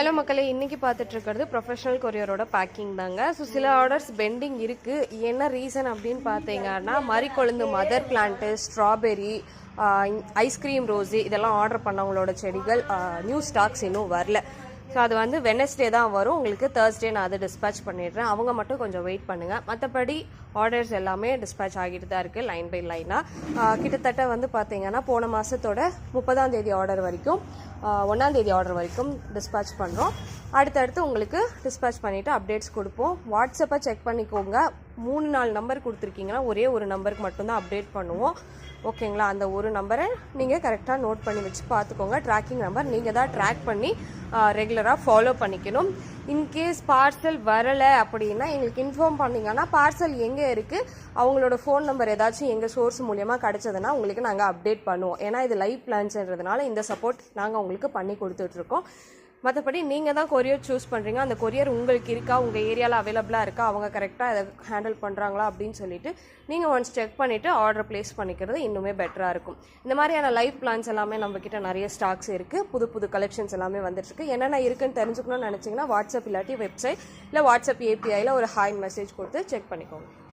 Hello மக்களை இன்றைக்கி பார்த்துட்ருக்கிறது ப்ரொஃபஷனல் கொரியரோட பேக்கிங் தாங்க. ஸோ சில ஆர்டர்ஸ் பெண்டிங் இருக்குது என்ன ரீசன் அப்படின்னு பார்த்தீங்கன்னா மறிக்கொழுந்து mother plant strawberry ice cream rosy இதெல்லாம் ஆர்டர் பண்ணவங்களோட செடிகள் நியூ ஸ்டாக்ஸ் இன்னும் வரல. ஸோ அது வந்து வெனஸ்டே தான் வரும். உங்களுக்கு தேர்ஸ்டே நான் அதை டிஸ்பேச் பண்ணிடுறேன். அவங்க மட்டும் கொஞ்சம் வெயிட் பண்ணுங்கள் மற்றபடி ஆர்டர்ஸ் எல்லாமே டிஸ்பேச் ஆகிட்டு தான் இருக்குது லைன் பை லைனாக கிட்டத்தட்ட வந்து பார்த்தீங்கன்னா போன மாதத்தோட முப்பதாம் தேதி ஆர்டர் வரைக்கும். ஒன்றாந்தேதி ஆர்டர் வரைக்கும் டிஸ்பேச் பண்ணுறோம் அடுத்தடுத்து உங்களுக்கு டிஸ்பேச் பண்ணிவிட்டு அப்டேட்ஸ் கொடுப்போம். வாட்ஸ்அப்பை செக் பண்ணிக்கோங்க. மூணு நாலு நம்பர் கொடுத்துருக்கீங்கன்னா ஒரே ஒரு நம்பருக்கு மட்டும்தான் அப்டேட் பண்ணுவோம். ஓகேங்களா அந்த ஒரு நம்பரை நீங்கள் கரெக்டாக நோட் பண்ணி வச்சு பார்த்துக்கோங்க. ட்ராக்கிங் நம்பர் நீங்கள் தான் ட்ராக் பண்ணி ரெகுலராக ஃபாலோ பண்ணிக்கணும். இன்கேஸ் பார்சல் வரலை அப்படின்னா எங்களுக்கு இன்ஃபார்ம் பண்ணீங்கன்னா பார்சல் எங்கே இருக்குது அவங்களோட ஃபோன் நம்பர் ஏதாச்சும் எங்கள் சோர்ஸ் மூலியமாக கிடச்சதுன்னா உங்களுக்கு நாங்கள் அப்டேட் பண்ணுவோம். ஏன்னா இது லைவ் பிளான்ஸ்ன்றதுனால இந்த சப்போர்ட் நாங்கள் உங்களுக்கு பண்ணி கொடுத்துட்ருக்கோம் மற்றபடி நீங்கள் தான் கொரியர் சூஸ் பண்ணுறீங்க அந்த கொரியர் உங்களுக்கு இருக்கா? உங்கள் ஏரியாவில் அவைலபிளாக இருக்கா? அவங்க கரெக்டாக அதை ஹேண்டில் பண்ணுறாங்களா அப்படின்னு சொல்லிட்டு நீங்கள் ஒன்ஸ் செக் பண்ணிவிட்டு ஆர்டர் ப்ளேஸ் பண்ணிக்கிறது இன்னுமே பெட்டராக இருக்கும். இந்த மாதிரியான லைஃப் பிளான்ஸ் எல்லாமே நம்மக்கிட்ட நிறைய ஸ்டாக்ஸ் இருக்குது புது புது கலெக்ஷன்ஸ் எல்லாமே வந்துட்டுருக்கு என்னென்ன இருக்குன்னு தெரிஞ்சுக்கணும்னு நினச்சிங்கன்னா வாட்ஸ்அப் இல்லாட்டி வெப்சைட் இல்லை வாட்ஸ்அப் ஏபிஐயில் ஒரு ஹாய் மெசேஜ் கொடுத்து செக் பண்ணிக்கோங்க.